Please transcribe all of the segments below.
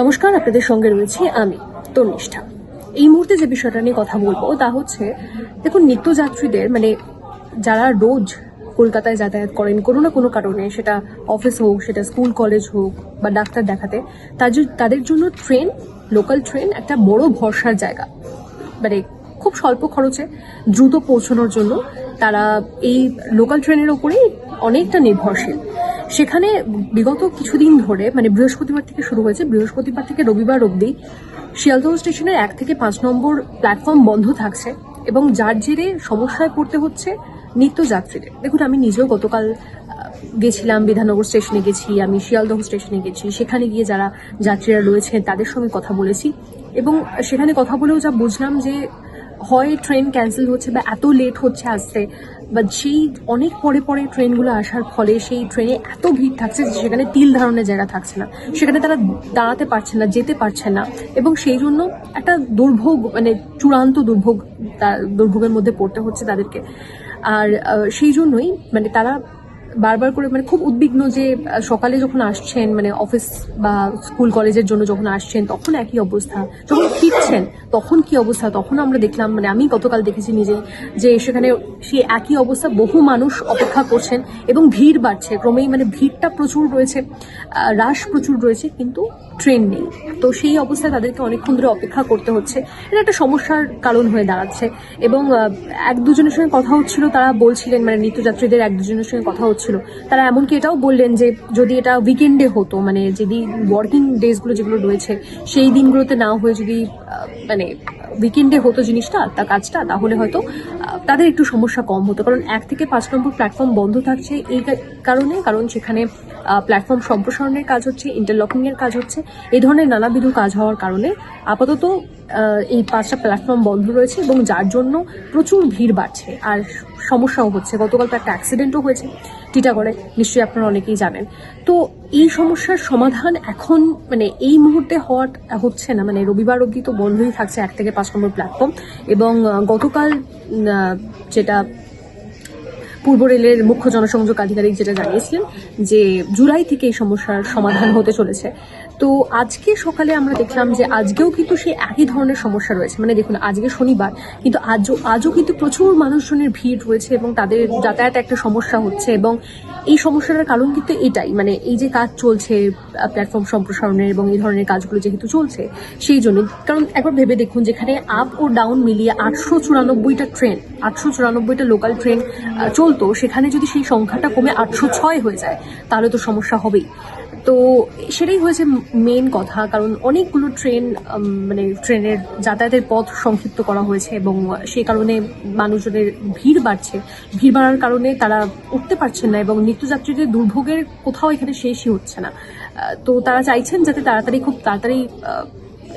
নমস্কার, আপনাদের সঙ্গে রয়েছি আমি তনিষ্ঠা এই মুহূর্তে যে বিষয়টা নিয়ে কথা বলব, তা হচ্ছে, দেখুন, নিত্যযাত্রীদের মানে যারা রোজ কলকাতায় যাতায়াত করেন, কোনো না কোনো কারণে, সেটা অফিস হোক, সেটা স্কুল, কলেজ হোক, বা ডাক্তার দেখাতে তাদের জন্য ট্রেন, লোকাল ট্রেন, একটা বড় ভরসার জায়গা। মানে খুব স্বল্প খরচে, দ্রুত পৌঁছানোর জন্য তারা এই লোকাল ট্রেনের ওপরেই অনেকটা নির্ভরশীল। সেখানে বিগত কিছুদিন ধরে মানে বৃহস্পতিবার থেকে শুরু হয়েছে, বৃহস্পতিবার থেকে রবিবার অবধি শিয়ালদহ স্টেশনের এক থেকে পাঁচ নম্বর প্ল্যাটফর্ম বন্ধ থাকছে এবং যার জেরে সমস্যায় পড়তে হচ্ছে নিত্যযাত্রীদের। দেখুন, আমি নিজেও গতকাল গেছিলাম বিধাননগর স্টেশনে, গেছি, আমি শিয়ালদহ স্টেশনে গেছি। সেখানে গিয়ে যারা যাত্রীরা রয়েছেন, তাদের সঙ্গে কথা বলেছি এবং সেখানে কথা বলেও যা বুঝলাম যে হয় ট্রেন ক্যান্সেল হচ্ছে বা এত লেট হচ্ছে আসতে বা সেই অনেক পরে পরে ট্রেনগুলো আসার ফলে সেই ট্রেনে এত ভিড় থাকছে যে সেখানে তিল ধারণের জায়গা থাকছে না। সেখানে তারা দাঁড়াতে পারছে না, যেতে পারছে না। এবং সেই জন্য একটা দুর্ভোগ মানে চূড়ান্ত দুর্ভোগ দুর্ভোগের মধ্যে পড়তে হচ্ছে তাদেরকে। আর সেই জন্যই মানে তারা বারবার করে মানে খুব উদ্বিগ্ন যে সকালে যখন আসছেন মানে অফিস বা স্কুল কলেজের জন্য যখন আসছেন তখন একই অবস্থা। যখন ফিরছেন তখন কি অবস্থা? তখন আমরা দেখলাম মানে আমি গতকাল দেখেছি নিজে যে সেখানে সেই একই অবস্থা বহু মানুষ অপেক্ষা করছেন এবং ভিড় বাড়ছে। ক্রমেই মানে ভিড়টা প্রচুর রয়েছে আহ, রাশ প্রচুর রয়েছে কিন্তু ট্রেন নেই। তো সেই অবস্থায় তাদেরকে অনেকক্ষণ ধরে অপেক্ষা করতে হচ্ছে। এটা একটা সমস্যার কারণ হয়ে দাঁড়াচ্ছে। এবং এক দুজনের সঙ্গে কথা হচ্ছিল তারা বলছিলেন মানে নিত্যযাত্রীদের এক দুজনের সঙ্গে কথা হচ্ছিল তারা এমনকি এটাও বললেন যে যদি এটা উইকেন্ডে হতো মানে যদি ওয়ার্কিং ডেজগুলো যেগুলো রয়েছে, সেই দিনগুলোতে না হয়ে যদি মানে উইকেন্ডে হতো জিনিসটা, তা কাজটা, তাহলে হয়তো তাদের একটু সমস্যা কম হতো। কারণ এক থেকে পাঁচ নম্বর প্ল্যাটফর্ম বন্ধ থাকছে এই কারণে, কারণ সেখানে প্ল্যাটফর্ম সম্প্রসারণের কাজ হচ্ছে ইন্টারলকিং এর কাজ হচ্ছে, এই ধরনের নানাবিধ কাজ হওয়ার কারণে আপাতত এই পাঁচটা প্ল্যাটফর্ম বন্ধ রয়েছে এবং যার জন্য প্রচুর ভিড় বাড়ছে। আর সমস্যাও হচ্ছে, গতকাল তো একটা অ্যাক্সিডেন্টও হয়েছে, টিটাগড়ে, নিশ্চয়ই আপনারা অনেকেই জানেন। তো এই সমস্যার সমাধান এখন মানে এই মুহূর্তে হওয়ার, হচ্ছে না মানে রবিবার অবধি তো বন্ধই থাকছে এক থেকে পাঁচ নম্বর প্ল্যাটফর্ম এবং গতকাল যেটা পূর্ব রেলের মুখ্য জনসংযোগ আধিকারিক যেটা জানিয়েছিলেন যে জুলাই থেকে এই সমস্যার সমাধান হতে চলেছে। তো আজকে সকালে আমরা দেখলাম যে আজকেও কিন্তু সেই একই ধরনের সমস্যা রয়েছে। মানে দেখুন আজকে শনিবার কিন্তু আজও আজও কিন্তু প্রচুর মানুষজনের ভিড় রয়েছে এবং তাদের যাতায়াতে একটা সমস্যা হচ্ছে এবং এই সমস্যাটার কারণ কিন্তু এটাই। মানে এই যে কাজ চলছে প্ল্যাটফর্ম সম্প্রসারণের এবং এই ধরনের কাজগুলো যেহেতু চলছে সেই জন্য কারণ একবার ভেবে দেখুন যেখানে আপ ও ডাউন মিলিয়ে আটশো চুরানব্বইটা ট্রেন আটশো চুরানব্বইটা লোকাল ট্রেন আহ, চলতো সেখানে যদি সেই সংখ্যাটা কমে আটশো ছয় হয়ে যায়, তাহলে তো সমস্যা হবেই। তো সেটাই হয়েছে মেন কথা, কারণ অনেকগুলো ট্রেন মানে ট্রেনের যাতায়াতের পথ সংক্ষিপ্ত করা হয়েছে এবং সেই কারণে মানুষজনের ভিড় বাড়ছে। ভিড় বাড়ার কারণে তারা উঠতে পারছেন না এবং নিত্যযাত্রীদের দুর্ভোগের কোথাও এখানে শেষই হচ্ছে না। তো তারা চাইছেন যাতে তাড়াতাড়ি খুব তাড়াতাড়ি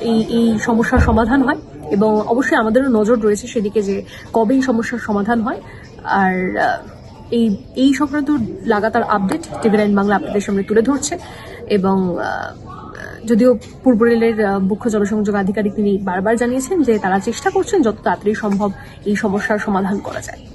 এই এই সমস্যার সমাধান হয় এবং অবশ্যই আমাদেরও নজর রয়েছে সেদিকে যে কবে এই সমস্যার সমাধান হয়। আর এই এই সংক্রান্ত লাগাতার আপডেট টিভি নাইন বাংলা আপনাদের সামনে তুলে ধরছে এবং যদিও পূর্ব রেলের মুখ্য জনসংযোগ আধিকারিক তিনি বারবার জানিয়েছেন যে তারা চেষ্টা করছেন যত তাড়াতাড়ি সম্ভব এই সমস্যার সমাধান করা যায়।